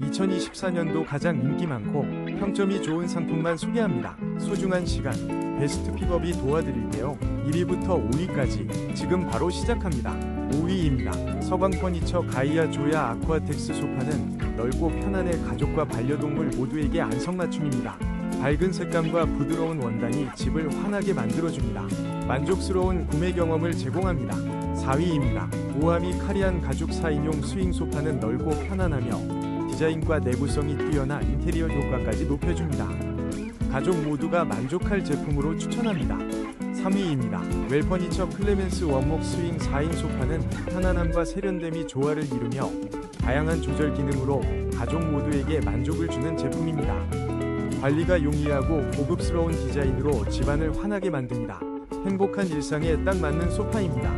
2024년도 가장 인기 많고 평점이 좋은 상품만 소개합니다. 소중한 시간, 베스트 픽업이 도와드릴게요. 1위부터 5위까지 지금 바로 시작합니다. 5위입니다. 서광 퍼니처 가이아 조야 아쿠아텍스 소파는 넓고 편안해 가족과 반려동물 모두에게 안성맞춤입니다. 밝은 색감과 부드러운 원단이 집을 환하게 만들어줍니다. 만족스러운 구매 경험을 제공합니다. 4위입니다. 오아미 카리안 가죽 4인용 스윙 소파는 넓고 편안하며 디자인과 내구성이 뛰어나 인테리어 효과까지 높여줍니다. 가족 모두가 만족할 제품으로 추천합니다. 3위입니다. 웰퍼니처 클레멘스 원목 스윙 4인 소파는 편안함과 세련됨이 조화를 이루며 다양한 조절 기능으로 가족 모두에게 만족을 주는 제품입니다. 관리가 용이하고 고급스러운 디자인으로 집안을 환하게 만듭니다. 행복한 일상에 딱 맞는 소파입니다.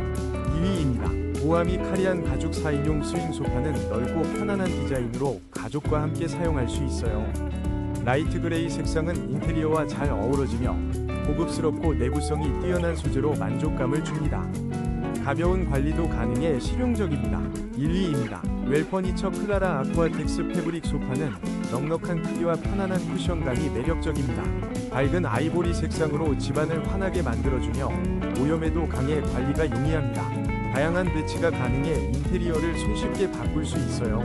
2위입니다. 오아미 카리안 가죽 4인용 스윙 소파는 넓고 편안한 디자인으로 가족과 함께 사용할 수 있어요. 라이트 그레이 색상은 인테리어와 잘 어우러지며 고급스럽고 내구성이 뛰어난 소재로 만족감을 줍니다. 가벼운 관리도 가능해 실용적입니다. 1위입니다. 웰퍼니처 클라라 아쿠아텍스 패브릭 소파는 넉넉한 크기와 편안한 쿠션감이 매력적입니다. 밝은 아이보리 색상으로 집안을 환하게 만들어주며 오염에도 강해 관리가 용이합니다. 다양한 배치가 가능해 인테리어를 손쉽게 바꿀 수 있어요.